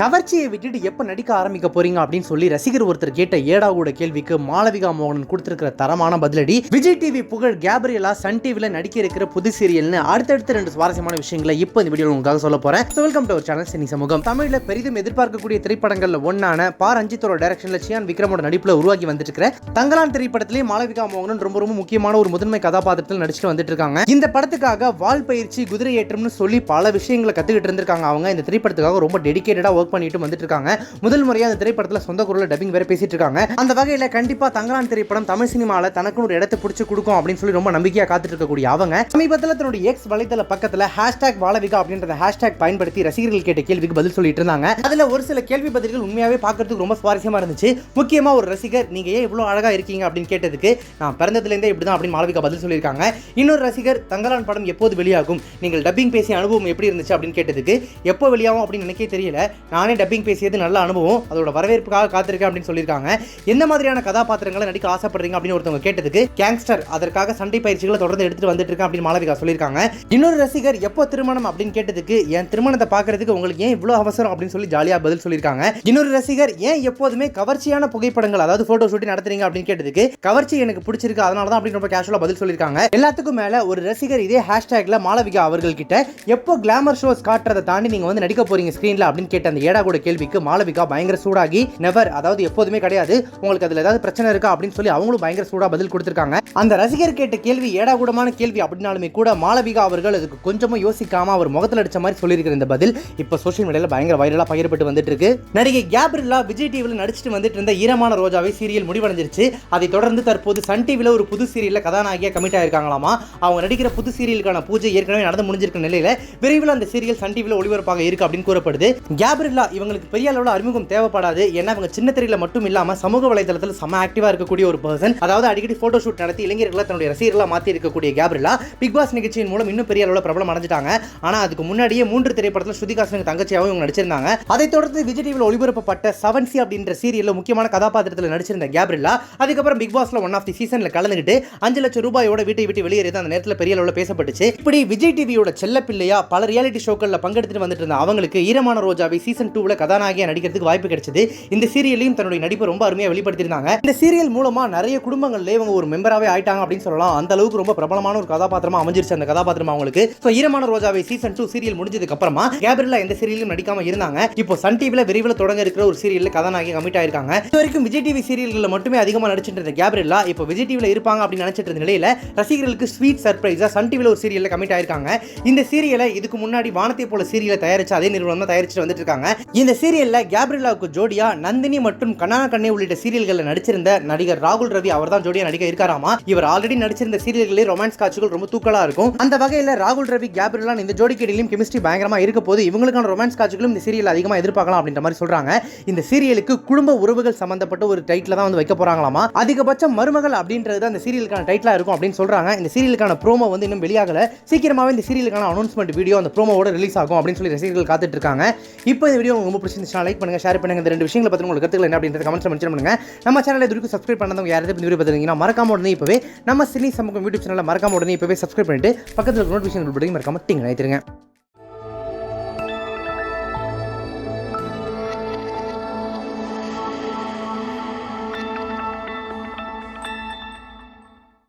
கவர்ச்சியை விட்டுட்டு எப்போ நடிக்க ஆரம்பிக்க போறீங்க அப்படின்னு சொல்லி ரசிகர் ஒருத்தர் கேட்ட ஏடாவோட கேள்விக்கு மாளவிகா மோகன் கொடுத்திருக்கிற தரமான பதிலடி. விஜய் டிவி புகழ் கேப்ரியலா சன் டிவில நடிக்க இருக்கிற புது சீரியல்னு அடுத்தடுத்த ரெண்டு சுவாரஸ்யமான விஷயங்களை இப்போ இந்த வீடியோ உங்களுக்காக சொல்ல போறேன். வெல்கம் டு சேனல் சினி சமூகம் தமிழ்ல பெரிதும் எதிர்பார்க்கக்கூடிய திரைப்படங்கள்ல ஒன்னான பா. ரஞ்சித்தோட டைரக்ஷன்ல சியான் விக்ரமோட நடிப்புல உருவாக்கி வந்துட்டு இருக்கிற தங்கலான் திரைப்படத்திலேயே மாளவிகா மோகன் ரொம்ப ரொம்ப முக்கியமான ஒரு முதன்மை கதாபாத்திரத்தில் நடிச்சுட்டு வந்துட்டு இருக்காங்க. இந்த படத்துக்காக வால் பயிற்சி குதிரை ஏற்றம்னு சொல்லி பல விஷயங்களை கத்துக்கிட்டு இருந்திருக்காங்க அவங்க. இந்த திரைப்படத்துக்காக ரொம்ப டெடிக்கேட்டடா ஒர்க் பண்ணிட்டு வந்துட்டு இருக்காங்க முதல் முறையாக அந்த திரைப்படத்தில் சொந்த குரலில் டப்பிங் வேற பேசிட்டு இருக்காங்க அந்த வகையில் கண்டிப்பாக தங்கலான் திரைப்படம் தமிழ் சினிமாவில் தனக்குன்னு ஒரு இடத்தை பிடிச்சி கொடுக்கும் அப்படின்னு சொல்லி ரொம்ப நம்பிக்கையாக காத்துட்டு இருக்கக்கூடிய அவங்க. சமீபத்தில் தன்னுடைய எக்ஸ் வலைதள பக்கத்தில் ஹேஷ்டாக் வாழவிகா அப்படின்ற ஹேஷ்டாக் பயன்படுத்தி ரசிகர்கள் கேட்ட கேள்விக்கு பதில் சொல்லிட்டு இருந்தாங்க. அதில் ஒரு சில கேள்வி பதில்கள் உண்மையாகவே பார்க்கறதுக்கு ரொம்ப சுவாரஸ்யமாக இருந்துச்சு. முக்கியமாக ஒரு ரசிகர் நீங்க ஏன் இவ்வளோ அழகாக இருக்கீங்க? அப்படின்னு கேட்டதுக்கு நான் பிறந்ததுலேருந்தே இப்படி தான் அப்படின்னு மாளவிகா பதில் சொல்லியிருக்காங்க. இன்னொரு ரசிகர் தங்கலான் படம் எப்போது வெளியாகும்? நீங்கள் டப்பிங் பேசிய அனுபவம் எப்படி இருந்துச்சு? அப்படின்னு கேட்டதுக்கு எப்போ வெளியாகும்? அப்படின்னு எனக்கே தெரியல. நான் நானே டப்பிங் பேசியது நல்ல அனுபவம். அதோட வரவேற்புக்காக காத்திருக்கேன் அப்படின்னு சொல்லியிருக்காங்க. என்ன மாதிரியான கதாபாத்திரங்களை நடிக்க ஆசைப்படுறீங்க அப்படின்னு ஒருத்தவங்க கேட்டதுக்கு கேங்ஸ்டர் அதற்காக சண்டை பயிற்சிகளை தொடர்ந்து எடுத்துட்டு வந்துட்டு இருக்கேன் அப்படின்னு மாளவிகா சொல்லியிருக்காங்க. இன்னொரு ரசிகர் எப்போ திருமணம்? அப்படின்னு கேட்டதுக்கு என் திருமணத்தை பார்க்கறதுக்கு உங்களுக்கு ஏன் இவ்வளோ அவசரம்? அப்படின்னு சொல்லி ஜாலியாக பதில் சொல்லியிருக்காங்க. இன்னொரு ரசிகர் ஏன் எப்போதுமே கவர்ச்சியான புகைப்படங்கள் அதாவது போட்டோ ஷூட்டிங் நடத்துறீங்க? அப்படின்னு கேட்டதுக்கு கவர்ச்சி எனக்கு பிடிச்சிருக்கு அதனால தான் அப்படின்னு ரொம்ப கேஷுவலாக பதில் சொல்லியிருக்காங்க. எல்லாத்துக்கும் மேல ஒரு ரசிகர் இதே ஹேஷ்டேக்ல மாளவிகா அவர்கள் கிட்ட எப்போ கிளாமர் ஷோஸ் காட்டுறதை தாண்டி நீங்க வந்து நடிக்க போறீங்க ஸ்கிரீன்ல அப்படின்னு கேட்ட அந்த ஏடா கூட கேள்விக்கு மாளவிகா பயங்கர சூடாகி நெவர் அதாவது எப்போதுமே கிடையாது உங்களுக்கு அதுல ஏதாவது பிரச்சனை இருக்கா அப்படின்னு சொல்லி அவங்களும் பயங்கர சூடா பதில் கொடுத்திருக்காங்க. அந்த ரசிகர் கேட்ட கேள்வி ஏடா கூடமான கேள்வி அப்படின்னாலுமே கூட மாளவிகா அவர்கள் அதுக்கு கொஞ்சமும் யோசிக்காம அவர் முகத்தில் அடிச்ச மாதிரி சொல்லியிருக்கிற இந்த பதில் இப்போ சோஷியல் மீடியால பயங்கர வைரலா பகிரப்பட்டு வந்துட்டு இருக்கு நடிகை கேப்ரில்லா விஜய் டிவியில் நடிச்சிட்டு வந்துட்டு இருந்த ஈரமான ரோஜாவை சீரியல் முடிவடைஞ்சிருச்சு. அதை தொடர்ந்து தற்போது சன் டிவியில் ஒரு புது சீரியல்ல கதாநாயகியா கமிட் ஆயிருக்காங்களாமா? அவங்க நடிக்கிற புது சீரியலுக்கான பூஜை ஏற்கனவே நடந்து முடிஞ்சிருக்க நிலையில விரைவில் அந்த சீரியல் சன் டிவியில் ஒளிபரப்பாக இருக்கு அப்படின்னு கூறப்படுது. கேப்ரில்லா இவங்களுக்கு பெரிய அளவில் அறிமுகம் தேவைப்படாது. ஏன்னா இவங்க சின்ன திரையில மட்டும் இல்லாமல் சமூக வலைதளத்தில் செம ஆக்டிவாக இருக்கக்கூடிய ஒரு பர்சன் அதாவது அடிக்கடி போட்டோ ஷூட் நடத்தி இளைஞர்களை தன்னுடைய ரசிகர்களாக மாற்றி இருக்கக்கூடிய கேப்ரிலா பிக் பாஸ் நிகழ்ச்சியின் மூலம் இன்னும் பெரிய அளவில் பிரபலம் அடைஞ்சிட்டாங்க. ஆனால் அதுக்கு முன்னாடியே மூன்று திரைப்படத்தில் ஸ்ருதிகாசனுக்கு தங்கச்சியாகவும் இவங்க நடிச்சிருந்தாங்க. அதைத் தொடர்ந்து விஜய் டிவியில் ஒளிபரப்பப்பட்ட செவன் சி அப்படின்ற சீரியலில் முக்கியமான கதாபாத்திரத்தில் நடிச்சிருந்த கேப்ரிலா அதுக்கப்புறம் பிக் பாஸ்ல ஒன் ஆஃப் தி சீசனில் கலந்துக்கிட்டு அஞ்சு லட்சம் ரூபாயோட வீட்டை விட்டு வெளியேறியது அந்த நேரத்தில் பெரிய அளவில் பேசப்பட்டுச்சு. இப்படி விஜய் டிவியோட செல்ல பிள்ளையா பல ரியாலிட்டி ஷோக்களில் பங்கெடுத்துட்டு வந்துட்டு இருந்த அவங்களுக்கு ஈரமான ரோஜாவை சீசன் டூவில் கதாநாயகியா நடிக்கிறதுக்கு வாய்ப்பு கிடைச்சது. இந்த சீரியலையும் தன்னுடைய நடிப்பை ரொம்ப அருமையாக வெளிப்படுத்தியிருந்தாங்க. இந்த சீரியல் மூலமாக நிறைய குடும்பங்கள்ல இவங்க ஒரு மெம்பராகவே ஆயிட்டாங்க அப்படின்னு சொல்லலாம். அந்த அளவுக்கு ரொம்ப பிரபலமான ஒரு கதாபாத்திரமாக அமைஞ்சிருச்சு அந்த கதாபாத்திரம் அவங்களுக்கு. ஸோ ஈரமான ரோஜாவை சீசன் டூ சீரியல் முடிஞ்சதுக்கு அப்புறமா கேப்ரில்லா எந்த சீரியலும் நடிக்காம இருந்தாங்க. இப்போ சன் டிவியில் விரைவில் தொடங்க இருக்கிற ஒரு சீரியலில் கதாநாயகி கமிட் ஆயிருக்காங்க. இது வரைக்கும் விஜய் டிவி சீரியல்களில் மட்டுமே அதிகமாக நடிச்சிட்டு இருந்த கேப்ரில்லா இப்போ விஜய் டிவியில் இருப்பாங்க அப்படின்னு நினைச்சிட்டு இருந்த நிலையில் ரசிகர்களுக்கு ஸ்வீட் சர்ப்ரைஸாக சன் டிவியில் ஒரு சீரியலில் கமிட் ஆயிருக்காங்க. இந்த சீரியலை இதுக்கு முன்னாடி வானத்தை போல சீரியலை தயாரிச்சு அதே நிறுவனம் தான் தயாரிச்சுட்டு வந்துட்டு இருக்காங்க. இந்த சீரியல்ல கேப்ரிலாவுக்கு ஜோடியா நந்தினி மற்றும் கண்ணா கண்ணே உள்ளிட்ட சீரியல்களில் நடிச்சிருந்த நடிகர் ராகுல் ரவி அவர் தான் ஜோடியா நடிக்க இருக்காராமா? இவர் ஆல்ரெடி நடிச்சிருந்த சீரியல்களே ரொமான்ஸ் காட்சிகள் ரொம்ப தூக்கலா இருக்கும். அந்த வகையில் ராகுல் ரவி கேப்ரில்லா இந்த ஜோடிக்கு இடையிலும் கெமிஸ்ட்ரி பயங்கரமா இருக்க போது இவங்களுக்கான ரொமான்ஸ் காட்சிகளும் இந்த சீரியல் அதிகமாக எதிர்பார்க்கலாம் அப்படின்ற மாதிரி சொல்றாங்க. இந்த சீரியலுக்கு குடும்ப உறவுகள் சம்பந்தப்பட்ட ஒரு டைட்டில் தான் வந்து வைக்க போறாங்களாமா? அதிகபட்சம் மருமகள் அப்படின்றது தான் சீரியலுக்கான டைட்டிலா இருக்கும் அப்படின்னு சொல்றாங்க. இந்த சீரியலுக்கான ப்ரோமோ வந்து இன்னும் வெளியாகல. சீக்கிரமாவே இந்த சீரியலுக்கான அனௌன்ஸ்மெண்ட் வீடியோ அந்த ப்ரோமோட ரிலீஸ் ஆகும் அப்படின்னு சொல்லி ரசிகர்கள் காத்துட்டு இருக்காங்க. இப்போ இந்த வீடியோ உங்களுக்கு ரொம்ப பிடிச்சிருந்துச்சுன்னா லைக் பண்ணுங்கள் ஷேர் பண்ணுங்க. இந்த ரெண்டு விஷயங்களை பற்றி உங்களுக்கு கருத்துக்கள் என்ன அப்படின்றத கமெண்ட்ஸ் மென்ஷன் பண்ணுங்க. நம்ம சேனலை இதுக்கு சப்ஸ்கிரைப் பண்ணாதவங்க யாராவது இந்த வீடியோ பார்த்துருந்தீங்கன்னா மறக்காம உடனே இப்போவே நம்ம சினி சமூகம் யூடியூப் சேனலில் மறக்காம உடனே இப்போவே சப்ஸ்கிரைப் பண்ணிட்டு பக்கத்தில் நோட்டிஃபிகேஷன் படி மறக்காம டிங் நினைத்துருங்க